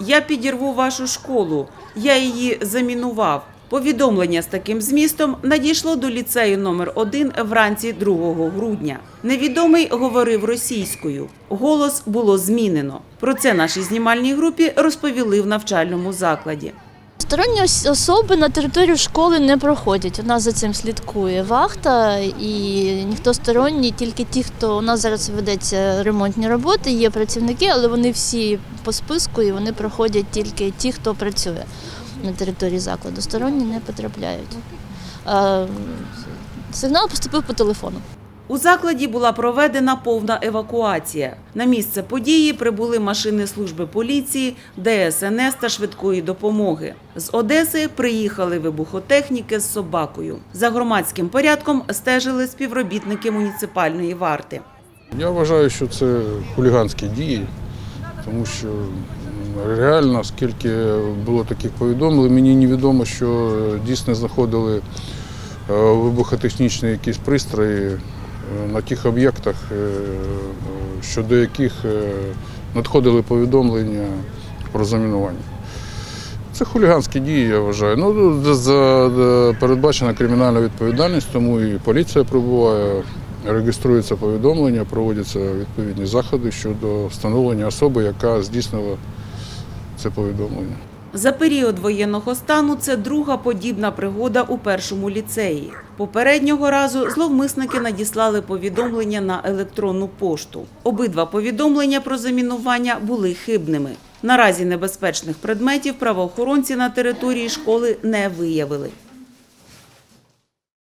Я підірву вашу школу. Я її замінував. Повідомлення з таким змістом надійшло до ліцею номер 1 вранці 2 грудня. Невідомий говорив російською. Голос було змінено. Про це нашій знімальній групі розповіли в навчальному закладі. Сторонні особи на територію школи не проходять. У нас за цим слідкує вахта, і ніхто сторонній, тільки ті, хто у нас зараз ведеться ремонтні роботи, є працівники, але вони всі по списку і вони проходять тільки ті, хто працює на території закладу. Сторонні не потрапляють. Сигнал поступив по телефону. У закладі була проведена повна евакуація. На місце події прибули машини служби поліції, ДСНС та швидкої допомоги. З Одеси приїхали вибухотехніки з собакою. За громадським порядком стежили співробітники муніципальної варти. Я вважаю, що це хуліганські дії, тому що реально, скільки було таких повідомлень, мені невідомо, що е, дійсно знаходили е, вибухотехнічні якісь пристрої на тих об'єктах, е, щодо яких е, надходили повідомлення про замінування. Це хуліганські дії, я вважаю. Ну, за- передбачена кримінальна відповідальність, тому і поліція прибуває, реєструється повідомлення, проводяться відповідні заходи щодо встановлення особи, яка здійснила це повідомлення. За період воєнного стану це друга подібна пригода у першому ліцеї. Попереднього разу зловмисники надіслали повідомлення на електронну пошту. Обидва повідомлення про замінування були хибними. Наразі небезпечних предметів правоохоронці на території школи не виявили.